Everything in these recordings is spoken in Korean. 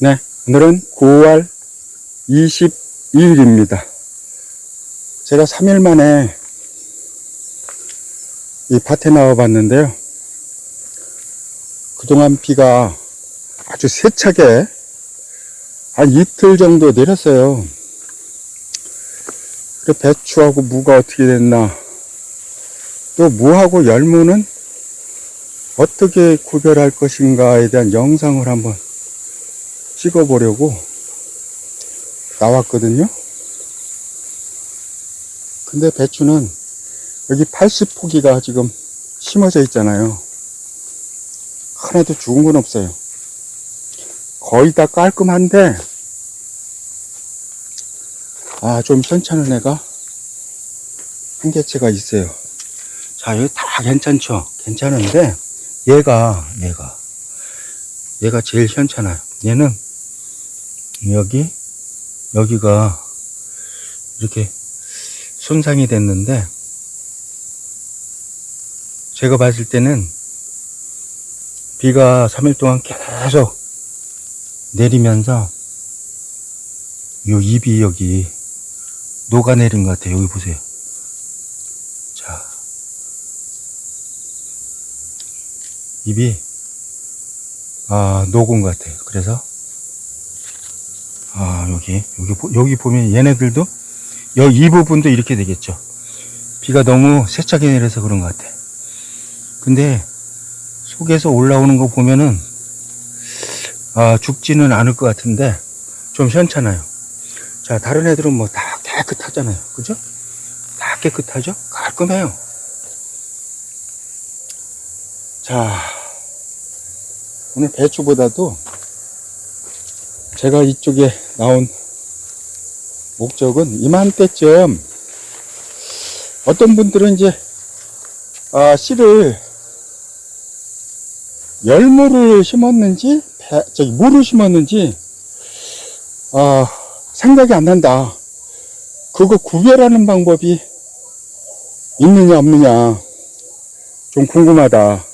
네, 오늘은 9월 22일입니다. 제가 3일 만에 이 밭에 나와 봤는데요. 그동안 비가 아주 세차게 한 이틀 정도 내렸어요. 그래, 배추하고 무가 어떻게 됐나. 또 무하고 열무는 어떻게 구별할 것인가에 대한 영상을 한번 찍어보려고 나왔거든요. 근데 배추는 여기 80포기가 지금 심어져 있잖아요. 하나도 죽은 건 없어요. 거의 다 깔끔한데, 아, 좀 현찮은 애가 한 개체가 있어요. 자, 여기 다 괜찮죠? 괜찮은데, 얘가, 얘가, 얘가 제일 현찮아요. 얘는 여기, 여기가 이렇게 손상이 됐는데, 제가 봤을 때는 비가 3일 동안 계속 내리면서 요 잎이 여기 녹아내린 것 같아요. 여기 보세요. 자. 잎이 아, 녹은 것 같아요. 그래서 아, 여기 여기 보- 여기 보면 얘네들도 여기 이 부분도 이렇게 되겠죠. 비가 너무 세차게 내려서 그런 것 같아. 근데 속에서 올라오는 거 보면은 아, 죽지는 않을 것 같은데 좀 현찮아요. 자, 다른 애들은 뭐 다 깨끗하잖아요. 그죠? 다 깨끗하죠? 깔끔해요. 자, 오늘 배추보다도 제가 이쪽에 나온 목적은 이맘때쯤 어떤 분들은 이제 아, 씨를 열무를 심었는지 배- 저기 무를 심었는지 아, 생각이 안 난다. 그거 구별하는 방법이 있느냐 없느냐 좀 궁금하다.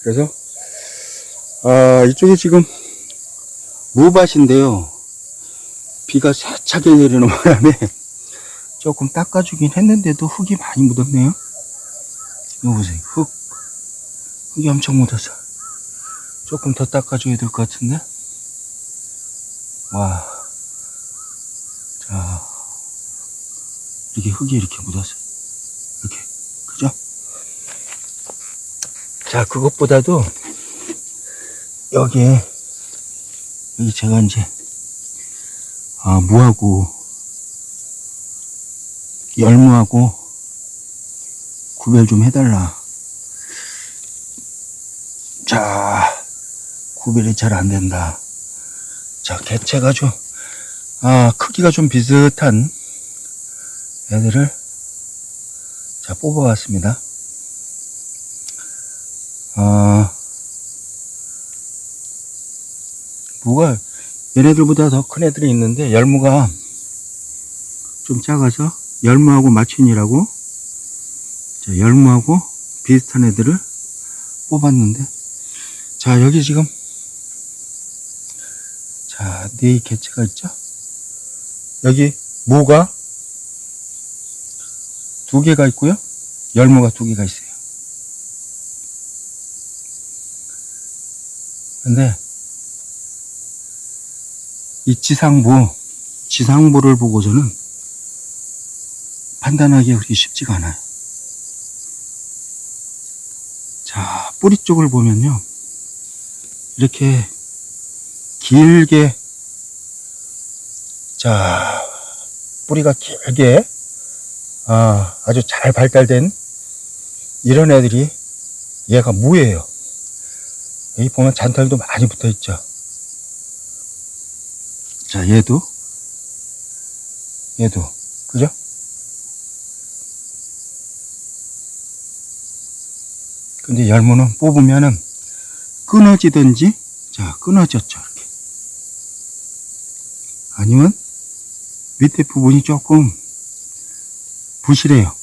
그래서 아, 이쪽에 지금 무밭인데요. 비가 세차게 내리는 바람에 조금 닦아주긴 했는데도 흙이 많이 묻었네요. 이거 보세요. 흙. 흙이 엄청 묻어서. 조금 더 닦아줘야 될 것 같은데? 와. 자. 이렇게 흙이 이렇게 묻었어요. 이렇게. 그죠? 자, 그것보다도 여기에, 여기 제가 이제, 아, 무하고, 열무하고, 구별 좀 해달라. 자, 구별이 잘 안 된다. 자, 개체가 좀, 아, 크기가 좀 비슷한 애들을, 자, 뽑아왔습니다. 무가 얘네들보다 더 큰 애들이 있는데, 열무가 좀 작아서, 열무하고 맞춘이라고, 자, 열무하고 비슷한 애들을 뽑았는데, 자, 여기 지금, 자, 네 개체가 있죠? 여기 무가 두 개가 있고요. 열무가 두 개가 있어요. 근데, 이 지상부, 지상부를 보고서는 판단하기 그렇게 쉽지가 않아요. 자, 뿌리 쪽을 보면요. 이렇게 길게, 자, 뿌리가 길게, 아, 아주 잘 발달된 이런 애들이 얘가 무예요. 여기 보면 잔털도 많이 붙어 있죠. 자, 얘도, 얘도, 그죠? 근데 열무는 뽑으면은 끊어지든지, 자, 끊어졌죠, 이렇게. 아니면 밑에 부분이 조금 부실해요.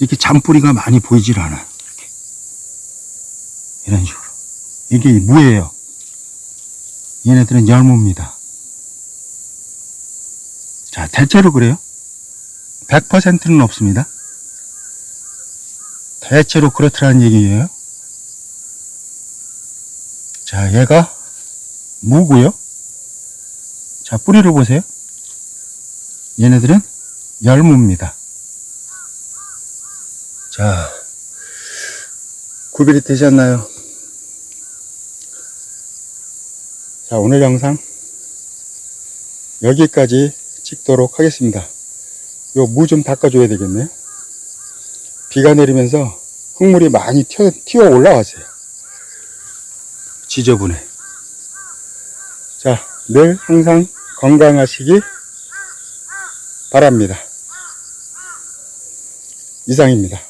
이렇게 잔뿌리가 많이 보이질 않아요. 이렇게. 이런 식으로. 이게 무예요. 얘네들은 열무입니다. 자, 대체로 그래요. 100%는 없습니다. 대체로 그렇더라는 얘기예요. 자, 얘가 무고요. 자, 뿌리를 보세요. 얘네들은 열무입니다. 자, 구별이 되셨나요? 자, 오늘 영상 여기까지 찍도록 하겠습니다. 요 무 좀 닦아줘야 되겠네요. 비가 내리면서 흙물이 많이 튀어, 튀어 올라왔어요. 지저분해. 자, 늘 항상 건강하시기 바랍니다. 이상입니다.